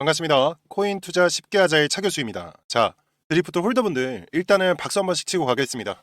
반갑습니다. 코인 투자 쉽게 하자의 차 교수입니다. 자, 드리프트 홀더분들 일단은 박수 한 번씩 치고 가겠습니다.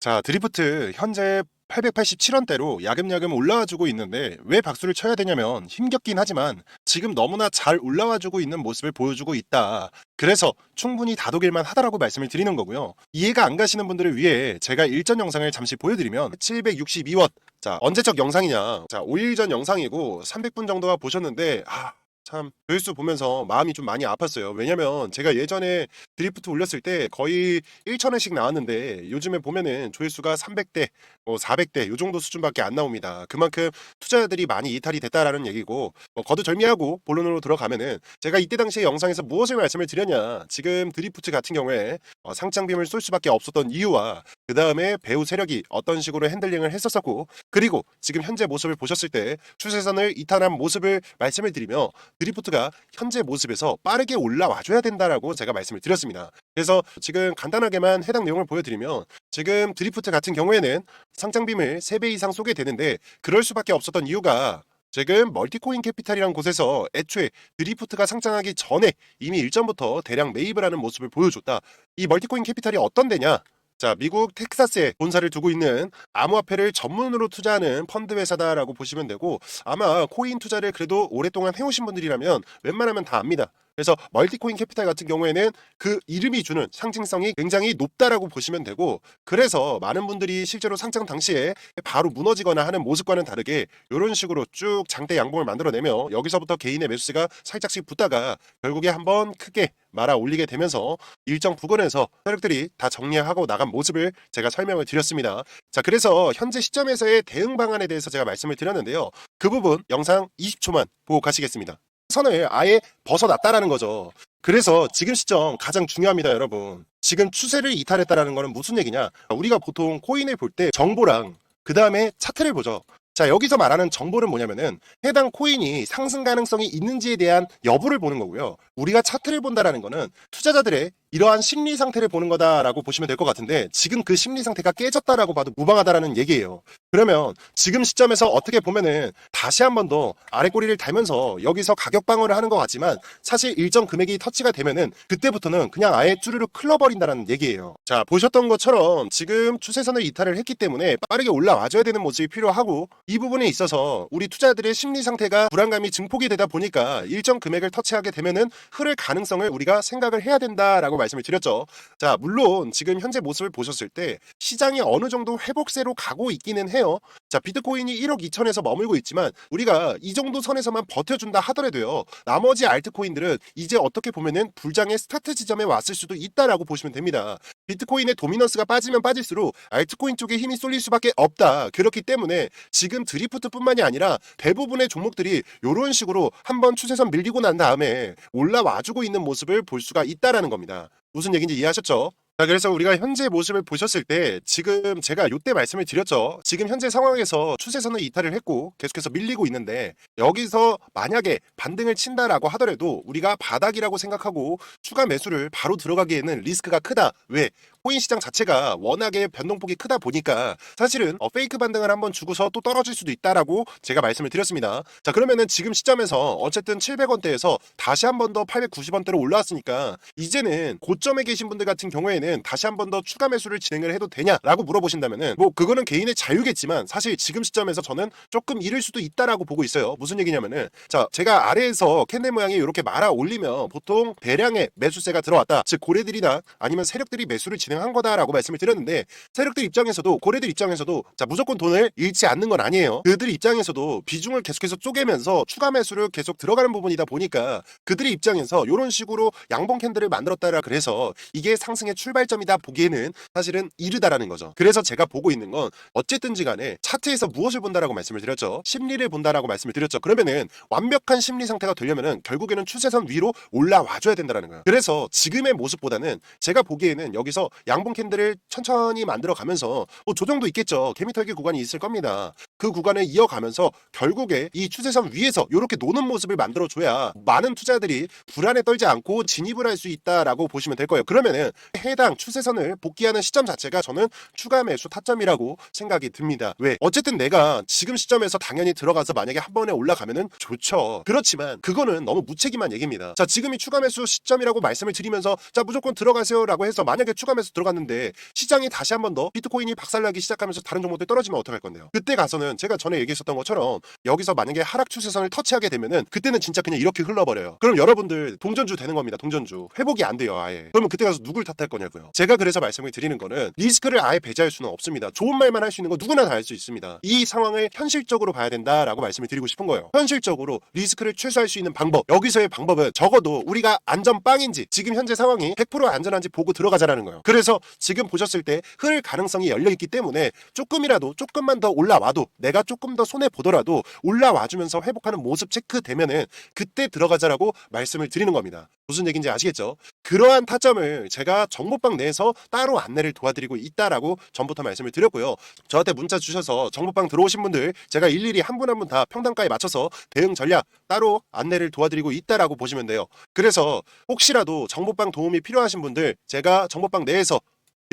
자, 드리프트 현재 887원대로 야금야금 올라와주고 있는데 왜 박수를 쳐야 되냐면 힘겹긴 하지만 지금 너무나 잘 올라와주고 있는 모습을 보여주고 있다. 그래서 충분히 다독일만 하다라고 말씀을 드리는 거고요. 이해가 안 가시는 분들을 위해 제가 일전 영상을 잠시 보여드리면 762원 자 언제적 영상이냐 자 5일 전 영상이고 300분 정도가 보셨는데 아 참 조회수 보면서 마음이 좀 많이 아팠어요. 왜냐면 제가 예전에 드리프트 올렸을 때 거의 1천원씩 나왔는데 요즘에 보면은 조회수가 300대 뭐 400대 요 정도 수준밖에 안 나옵니다. 그만큼 투자자들이 많이 이탈이 됐다라는 얘기고 뭐 거두절미하고 본론으로 들어가면은 제가 이때 당시에 영상에서 무엇을 말씀을 드렸냐. 지금 드리프트 같은 경우에 어, 상장빔을 쏠 수밖에 없었던 이유와 그 다음에 배우 세력이 어떤 식으로 핸들링을 했었었고 그리고 지금 현재 모습을 보셨을 때 추세선을 이탈한 모습을 말씀을 드리며 드리프트가 현재 모습에서 빠르게 올라와줘야 된다라고 제가 말씀을 드렸습니다. 그래서 지금 간단하게만 해당 내용을 보여드리면 지금 드리프트 같은 경우에는 상장빔을 3배 이상 쏘게 되는데 그럴 수밖에 없었던 이유가 지금 멀티코인 캐피탈이라는 곳에서 애초에 드리프트가 상장하기 전에 이미 일전부터 대량 매입을 하는 모습을 보여줬다. 이 멀티코인 캐피탈이 어떤 데냐? 자, 미국 텍사스에 본사를 두고 있는 암호화폐를 전문으로 투자하는 펀드 회사다라고 보시면 되고 아마 코인 투자를 그래도 오랫동안 해오신 분들이라면 웬만하면 다 압니다. 그래서 멀티코인 캐피탈 같은 경우에는 그 이름이 주는 상징성이 굉장히 높다라고 보시면 되고 그래서 많은 분들이 실제로 상장 당시에 바로 무너지거나 하는 모습과는 다르게 이런 식으로 쭉 장대 양봉을 만들어내며 여기서부터 개인의 매수세가 살짝씩 붙다가 결국에 한번 크게 말아 올리게 되면서 일정 부근에서 세력들이 다 정리하고 나간 모습을 제가 설명을 드렸습니다. 자, 그래서 현재 시점에서의 대응 방안에 대해서 제가 말씀을 드렸는데요. 그 부분 영상 20초만 보고 가시겠습니다. 선을 아예 벗어났다라는 거죠. 그래서 지금 시점 가장 중요합니다, 여러분. 지금 추세를 이탈했다라는 거는 무슨 얘기냐? 우리가 보통 코인을 볼 때 정보랑 그 다음에 차트를 보죠. 자, 여기서 말하는 정보는 뭐냐면은 해당 코인이 상승 가능성이 있는지에 대한 여부를 보는 거고요. 우리가 차트를 본다라는 거는 투자자들의 이러한 심리 상태를 보는 거다라고 보시면 될 것 같은데 지금 그 심리 상태가 깨졌다라고 봐도 무방하다라는 얘기예요. 그러면 지금 시점에서 어떻게 보면은 다시 한 번 더 아래 꼬리를 달면서 여기서 가격 방어를 하는 것 같지만 사실 일정 금액이 터치가 되면은 그때부터는 그냥 아예 쭈르륵 클러버린다라는 얘기예요. 자 보셨던 것처럼 지금 추세선을 이탈을 했기 때문에 빠르게 올라와줘야 되는 모습이 필요하고 이 부분에 있어서 우리 투자들의 심리 상태가 불안감이 증폭이 되다 보니까 일정 금액을 터치하게 되면은 흐를 가능성을 우리가 생각을 해야 된다라고 말씀을 드렸죠. 자 물론 지금 현재 모습을 보셨을 때 시장이 어느 정도 회복세로 가고 있기는 해요. 자 비트코인이 1억 2천에서 머물고 있지만 우리가 이 정도 선에서만 버텨준다 하더라도요 나머지 알트코인들은 이제 어떻게 보면은 불장의 스타트 지점에 왔을 수도 있다라고 보시면 됩니다. 비트코인의 도미넌스가 빠지면 빠질수록 알트코인 쪽에 힘이 쏠릴 수밖에 없다. 그렇기 때문에 지금 드리프트뿐만이 아니라 대부분의 종목들이 이런 식으로 한번 추세선 밀리고 난 다음에 올라와주고 있는 모습을 볼 수가 있다라는 겁니다. 무슨 얘기인지 이해하셨죠? 자, 그래서 우리가 현재 모습을 보셨을 때 지금 제가 요때 말씀을 드렸죠. 지금 현재 상황에서 추세선을 이탈을 했고 계속해서 밀리고 있는데 여기서 만약에 반등을 친다라고 하더라도 우리가 바닥이라고 생각하고 추가 매수를 바로 들어가기에는 리스크가 크다. 왜? 코인 시장 자체가 워낙에 변동폭이 크다 보니까 사실은 어, 페이크 반등을 한번 주고서 또 떨어질 수도 있다라고 제가 말씀을 드렸습니다. 자 그러면은 지금 시점에서 어쨌든 700원대에서 다시 한 번 더 890원대로 올라왔으니까 이제는 고점에 계신 분들 같은 경우에는 다시 한 번 더 추가 매수를 진행을 해도 되냐라고 물어보신다면은 뭐 그거는 개인의 자유겠지만 사실 지금 시점에서 저는 조금 이를 수도 있다라고 보고 있어요. 무슨 얘기냐면은 자 제가 아래에서 캔들 모양이 이렇게 말아 올리면 보통 대량의 매수세가 들어왔다. 즉 고래들이나 아니면 세력들이 매수를 진행 한 거다라고 말씀을 드렸는데 세력들 입장에서도 고래들 입장에서도 자 무조건 돈을 잃지 않는 건 아니에요. 그들 입장에서도 비중을 계속해서 쪼개면서 추가 매수를 계속 들어가는 부분이다 보니까 그들의 입장에서 이런 식으로 양봉 캔들을 만들었다라 그래서 이게 상승의 출발점이다 보기에는 사실은 이르다라는 거죠. 그래서 제가 보고 있는 건 어쨌든지 간에 차트에서 무엇을 본다라고 말씀을 드렸죠. 심리를 본다라고 말씀을 드렸죠. 그러면은 완벽한 심리 상태가 되려면은 결국에는 추세선 위로 올라와 줘야 된다라는 거예요. 그래서 지금의 모습보다는 제가 보기에는 여기서 양봉 캔들을 천천히 만들어 가면서 뭐 조정도 있겠죠. 개미털기 구간이 있을 겁니다. 그 구간을 이어가면서 결국에 이 추세선 위에서 이렇게 노는 모습을 만들어줘야 많은 투자들이 불안에 떨지 않고 진입을 할 수 있다라고 보시면 될 거예요. 그러면은 해당 추세선을 복귀하는 시점 자체가 저는 추가 매수 타점이라고 생각이 듭니다. 왜? 어쨌든 내가 지금 시점에서 당연히 들어가서 만약에 한 번에 올라가면은 좋죠. 그렇지만 그거는 너무 무책임한 얘기입니다. 자, 지금이 추가 매수 시점이라고 말씀을 드리면서 자, 무조건 들어가세요라고 해서 만약에 추가 매수 들어갔는데 시장이 다시 한 번 더 비트코인이 박살나기 시작하면서 다른 종목들 떨어지면 어떡할 건데요? 그때 가서는 제가 전에 얘기했었던 것처럼 여기서 만약에 하락 추세선을 터치하게 되면은 그때는 진짜 그냥 이렇게 흘러버려요. 그럼 여러분들 동전주 되는 겁니다. 동전주. 회복이 안 돼요, 아예. 그러면 그때 가서 누굴 탓할 거냐고요. 제가 그래서 말씀을 드리는 거는 리스크를 아예 배제할 수는 없습니다. 좋은 말만 할 수 있는 거 누구나 다 할 수 있습니다. 이 상황을 현실적으로 봐야 된다라고 말씀을 드리고 싶은 거예요. 현실적으로 리스크를 최소화할 수 있는 방법. 여기서의 방법은 적어도 우리가 안전빵인지 지금 현재 상황이 100% 안전한지 보고 들어가자라는 거예요. 그래서 지금 보셨을 때 흐를 가능성이 열려 있기 때문에 조금이라도 조금만 더 올라와도 내가 조금 더 손해 보더라도 올라와 주면서 회복하는 모습 체크되면은 그때 들어가자라고 말씀을 드리는 겁니다. 무슨 얘기인지 아시겠죠? 그러한 타점을 제가 정보방 내에서 따로 안내를 도와드리고 있다라고 전부터 말씀을 드렸고요. 저한테 문자 주셔서 정보방 들어오신 분들 제가 일일이 한 분 한 분 다 평단가에 맞춰서 대응 전략 따로 안내를 도와드리고 있다라고 보시면 돼요. 그래서 혹시라도 정보방 도움이 필요하신 분들 제가 정보방 내에서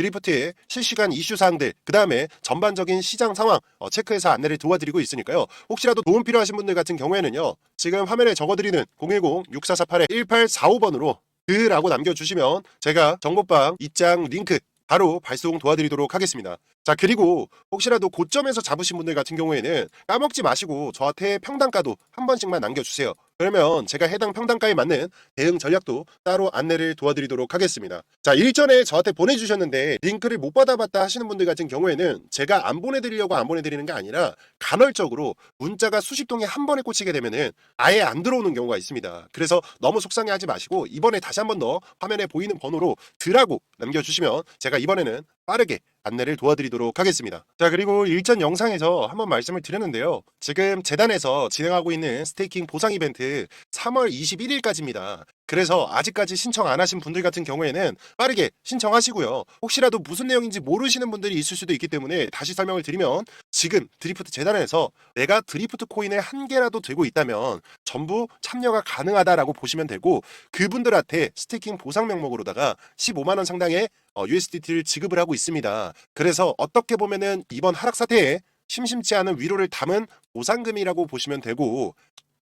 드리프트의 실시간 이슈 사항들, 그 다음에 전반적인 시장 상황 어, 체크해서 안내를 도와드리고 있으니까요. 혹시라도 도움 필요하신 분들 같은 경우에는요. 지금 화면에 적어드리는 010-6448-1845번으로 그라고 남겨주시면 제가 정보방 입장 링크 바로 발송 도와드리도록 하겠습니다. 자 그리고 혹시라도 고점에서 잡으신 분들 같은 경우에는 까먹지 마시고 저한테 평단가도 한 번씩만 남겨주세요. 그러면 제가 해당 평단가에 맞는 대응 전략도 따로 안내를 도와드리도록 하겠습니다. 자 일전에 저한테 보내주셨는데 링크를 못 받아봤다 하시는 분들 같은 경우에는 제가 안 보내드리려고 안 보내드리는 게 아니라 간헐적으로 문자가 수십 통에 한 번에 꽂히게 되면은 아예 안 들어오는 경우가 있습니다. 그래서 너무 속상해하지 마시고 이번에 다시 한 번 더 화면에 보이는 번호로 드라고 남겨주시면 제가 이번에는 빠르게 안내를 도와드리도록 하겠습니다. 자, 그리고 일전 영상에서 한번 말씀을 드렸는데요. 지금 재단에서 진행하고 있는 스테이킹 보상 이벤트 3월 21일까지입니다. 그래서 아직까지 신청 안 하신 분들 같은 경우에는 빠르게 신청하시고요. 혹시라도 무슨 내용인지 모르시는 분들이 있을 수도 있기 때문에 다시 설명을 드리면 지금 드리프트 재단에서 내가 드리프트 코인을 한 개라도 들고 있다면 전부 참여가 가능하다라고 보시면 되고 그분들한테 스테이킹 보상 명목으로다가 15만 원 상당의 어, USDT를 지급을 하고 있습니다. 그래서 어떻게 보면은 이번 하락 사태에 심심치 않은 위로를 담은 보상금이라고 보시면 되고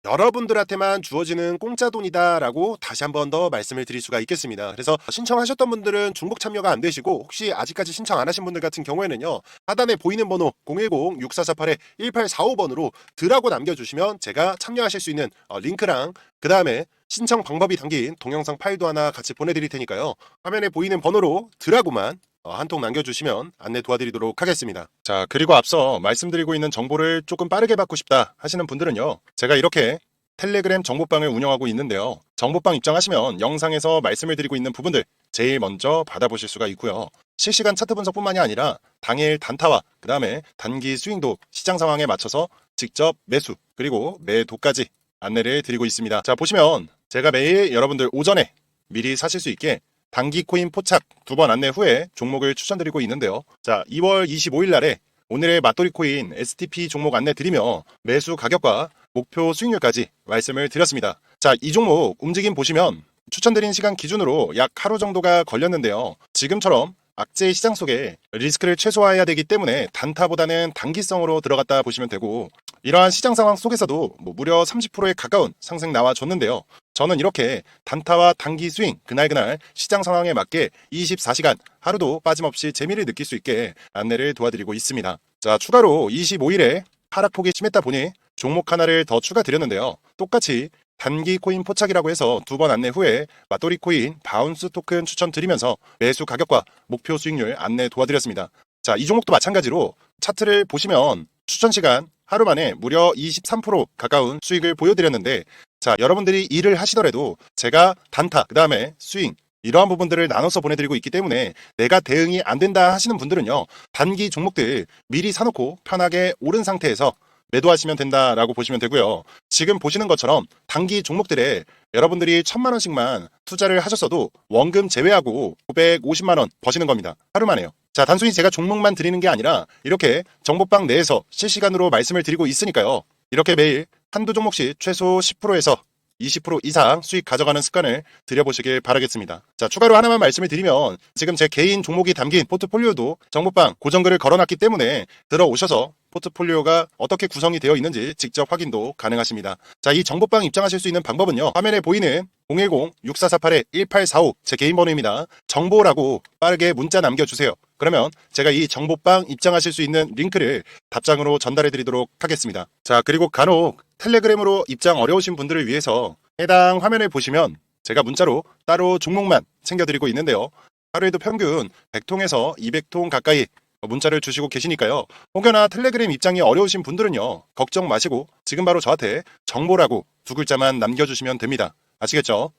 여러분들한테만 주어지는 공짜 돈이다라고 다시 한 번 더 말씀을 드릴 수가 있겠습니다. 그래서 신청하셨던 분들은 중복 참여가 안 되시고 혹시 아직까지 신청 안 하신 분들 같은 경우에는요. 하단에 보이는 번호 010-6448-1845번으로 드라고 남겨주시면 제가 참여하실 수 있는 어, 링크랑 그 다음에 신청 방법이 담긴 동영상 파일도 하나 같이 보내드릴 테니까요. 화면에 보이는 번호로 드라고만 어, 한 통 남겨주시면 안내 도와드리도록 하겠습니다. 자, 그리고 앞서 말씀드리고 있는 정보를 조금 빠르게 받고 싶다 하시는 분들은요. 제가 이렇게 텔레그램 정보방을 운영하고 있는데요. 정보방 입장하시면 영상에서 말씀을 드리고 있는 부분들 제일 먼저 받아보실 수가 있고요. 실시간 차트 분석뿐만이 아니라 당일 단타와 그 다음에 단기 스윙도 시장 상황에 맞춰서 직접 매수 그리고 매도까지 안내를 드리고 있습니다. 자 보시면 제가 매일 여러분들 오전에 미리 사실 수 있게 단기 코인 포착 두 번 안내 후에 종목을 추천드리고 있는데요. 자 2월 25일 날에 오늘의 맞돌이 코인 STP 종목 안내 드리며 매수 가격과 목표 수익률까지 말씀을 드렸습니다. 자, 이 종목 움직임 보시면 추천드린 시간 기준으로 약 하루 정도가 걸렸는데요. 지금처럼 악재 시장 속에 리스크를 최소화해야 되기 때문에 단타보다는 단기성으로 들어갔다 보시면 되고 이러한 시장 상황 속에서도 뭐 무려 30%에 가까운 상승 나와줬는데요. 저는 이렇게 단타와 단기 스윙 그날그날 시장 상황에 맞게 24시간 하루도 빠짐없이 재미를 느낄 수 있게 안내를 도와드리고 있습니다. 자, 추가로 25일에 하락폭이 심했다 보니 종목 하나를 더 추가 드렸는데요. 똑같이 단기 코인 포착이라고 해서 두 번 안내 후에 맞돌이 코인 바운스 토큰 추천드리면서 매수 가격과 목표 수익률 안내 도와드렸습니다. 자, 이 종목도 마찬가지로 차트를 보시면 추천 시간 하루 만에 무려 23% 가까운 수익을 보여드렸는데 자, 여러분들이 일을 하시더라도 제가 단타, 그 다음에 스윙, 이러한 부분들을 나눠서 보내드리고 있기 때문에 내가 대응이 안 된다 하시는 분들은요, 단기 종목들 미리 사놓고 편하게 오른 상태에서 매도하시면 된다라고 보시면 되고요. 지금 보시는 것처럼 단기 종목들에 여러분들이 천만 원씩만 투자를 하셨어도 원금 제외하고 550만 원 버시는 겁니다. 하루 만에요. 자, 단순히 제가 종목만 드리는 게 아니라 이렇게 정보방 내에서 실시간으로 말씀을 드리고 있으니까요. 이렇게 매일 한두 종목씩 최소 10%에서 20% 이상 수익 가져가는 습관을 들여보시길 바라겠습니다. 자, 추가로 하나만 말씀을 드리면 지금 제 개인 종목이 담긴 포트폴리오도 정보방 고정글을 걸어놨기 때문에 들어오셔서 포트폴리오가 어떻게 구성이 되어 있는지 직접 확인도 가능하십니다. 자, 이 정보방 입장하실 수 있는 방법은요. 화면에 보이는 010-6448-1845 제 개인 번호입니다. 정보라고 빠르게 문자 남겨주세요. 그러면 제가 이 정보방 입장하실 수 있는 링크를 답장으로 전달해 드리도록 하겠습니다. 자, 그리고 간혹 텔레그램으로 입장 어려우신 분들을 위해서 해당 화면을 보시면 제가 문자로 따로 종목만 챙겨드리고 있는데요. 하루에도 평균 100통에서 200통 가까이 문자를 주시고 계시니까요. 혹여나 텔레그램 입장이 어려우신 분들은요. 걱정 마시고 지금 바로 저한테 정보라고 두 글자만 남겨주시면 됩니다. 아시겠죠?